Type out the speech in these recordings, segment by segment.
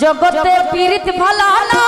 জগতে পীড়িত ভালা না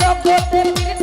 জগতের